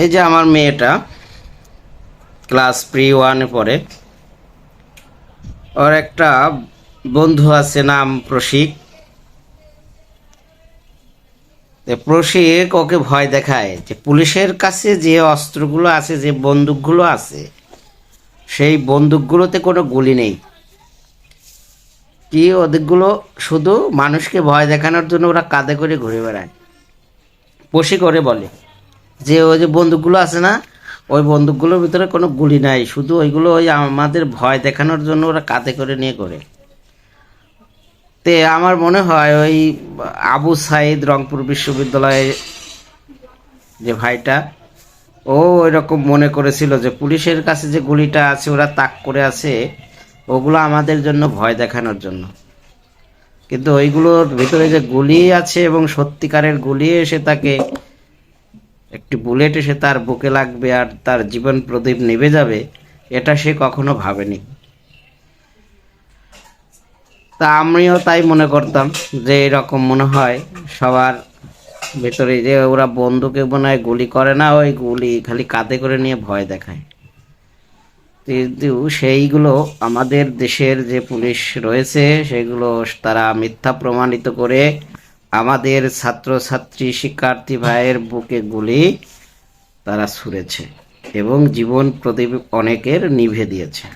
এই যে আমার মেয়েটা ক্লাস প্রি ওয়ানে পড়ে, ওর একটা বন্ধু আছে, নাম প্রশিক। প্রশিক ওকে ভয় দেখায় যে পুলিশের কাছে যে অস্ত্রগুলো আছে, যে বন্দুকগুলো আছে, সেই বন্দুকগুলোতে কোনো গুলি নেই। কি ওদিকগুলো শুধু মানুষকে ভয় দেখানোর জন্য ওরা কাঁধে করে ঘুরে বেড়ায়। পশি করে বলে যে ওই যে বন্দুকগুলো আছে না, ওই বন্দুকগুলোর ভিতরে কোনো গুলি নাই, শুধু ওইগুলো ওই আমাদের ভয় দেখানোর জন্য ওরা কাঁধে করে নিয়ে করে। তে আমার মনে হয় ওই আবু সাইদ রংপুর বিশ্ববিদ্যালয়ে যে ভাইটা, ও ওই রকম মনে করেছিল যে পুলিশের কাছে যে গুলিটা আছে, ওরা তাক করে আছে, ওগুলো আমাদের জন্য ভয় দেখানোর জন্য। কিন্তু ওইগুলোর ভিতরে যে গুলি আছে এবং সত্যিকারের গুলি এসে তাকে একটি বুলেট এসে তার বুকে লাগবে আর তার জীবন প্রদীপ নিভে যাবে, এটা সে কখনো ভাবেনি। তা আমিও তাই মনে করতাম যে এরকম মনে হয় সবার ভেতরে যে ওরা বন্ধুকে মনে হয় গুলি করে না, ওই গুলি খালি কাঁধে করে নিয়ে ভয় দেখায়। কিন্তু সেইগুলো আমাদের দেশের যে পুলিশ রয়েছে, সেগুলো তারা মিথ্যা প্রমাণিত করে আমাদের ছাত্রছাত্রী শিক্ষার্থী ভাইয়ের বুকে গুলি তারা ছুঁড়েছে এবং জীবন প্রদীপ অনেকের নিভে দিয়েছে।